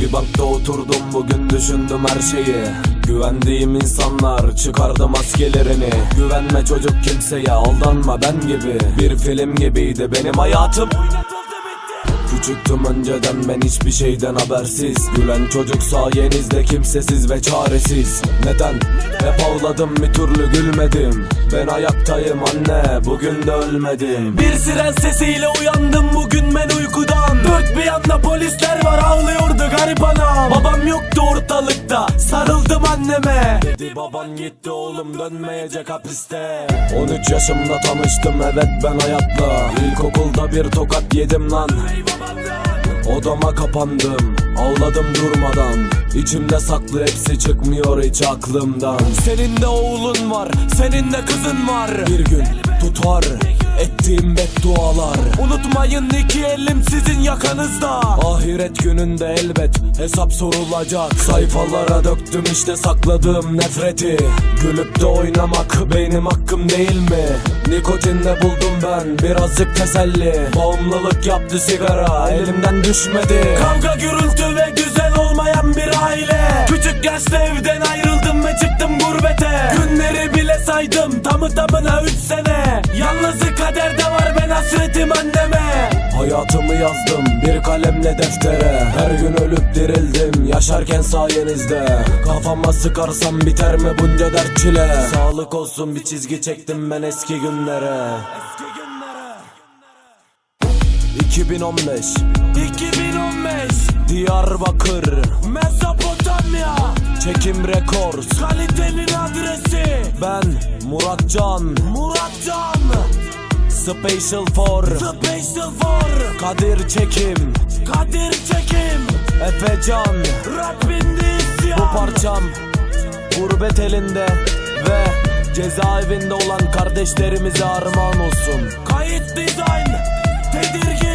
Bir bankta oturdum bugün düşündüm her şeyi. Güvendiğim insanlar çıkardı maskelerini. Güvenme çocuk kimseye aldanma ben gibi. Bir film gibiydi benim hayatım. Küçüktüm önceden ben hiçbir şeyden habersiz. Gülen çocuk sayenizde kimsesiz ve çaresiz. Neden? Hep ağladım bir türlü gülmedim. Ben ayaktayım anne bugün de ölmedim. Bir siren sesiyle uyandım bugün ben uykudan. Dört bir yanda polisler var ağlıyordu garip anam Babam yoktu ortalıkta sarıldım anneme. Dedi baban gitti oğlum dönmeyecek hapiste. 13 yaşımda tanıştım evet ben hayatla. İlkokulda bir tokat yedim lan Odama kapandım Ağladım durmadan. İçimde saklı hepsi çıkmıyor hiç aklımdan. Senin de oğlun var senin de kızın var. Bir gün tutar ettiğim beddualar. Unutmayın iki elim sizin yakanızda. Ahiret gününde elbet hesap sorulacak. Sayfalara döktüm işte sakladığım nefreti. Gülüp de oynamak benim hakkım değil mi? Nikotinde buldum ben birazcık teselli. Bağımlılık yaptı sigara elimden düşmedi. Kavga gürültü ve güzel olmayan bir aile. Küçük yaşta evden ayrıldım ve çıktım gurbete. Günleri bile saydım tamı tamına üç sene. Yalnızlık kaderde var ben hasretim anneme Hayatımı yazdım bir kalemle deftere. Her gün ölüp dirildim yaşarken sayenizde. Kafama sıkarsam biter mi bunca dert çile? Sağlık olsun bir çizgi çektim ben eski günlere. 2015 2015 Diyarbakır. Mezopotamya. Çekim Records Kalitenin adresi. Ben Muratcan Muratcan Special for Special for Kadir Çekim. Kadir Çekim. Efecan. Rabbin isyan Bu parçam gurbet elinde ve cezaevinde olan kardeşlerimize armağan olsun. Kayıt design Tedirgin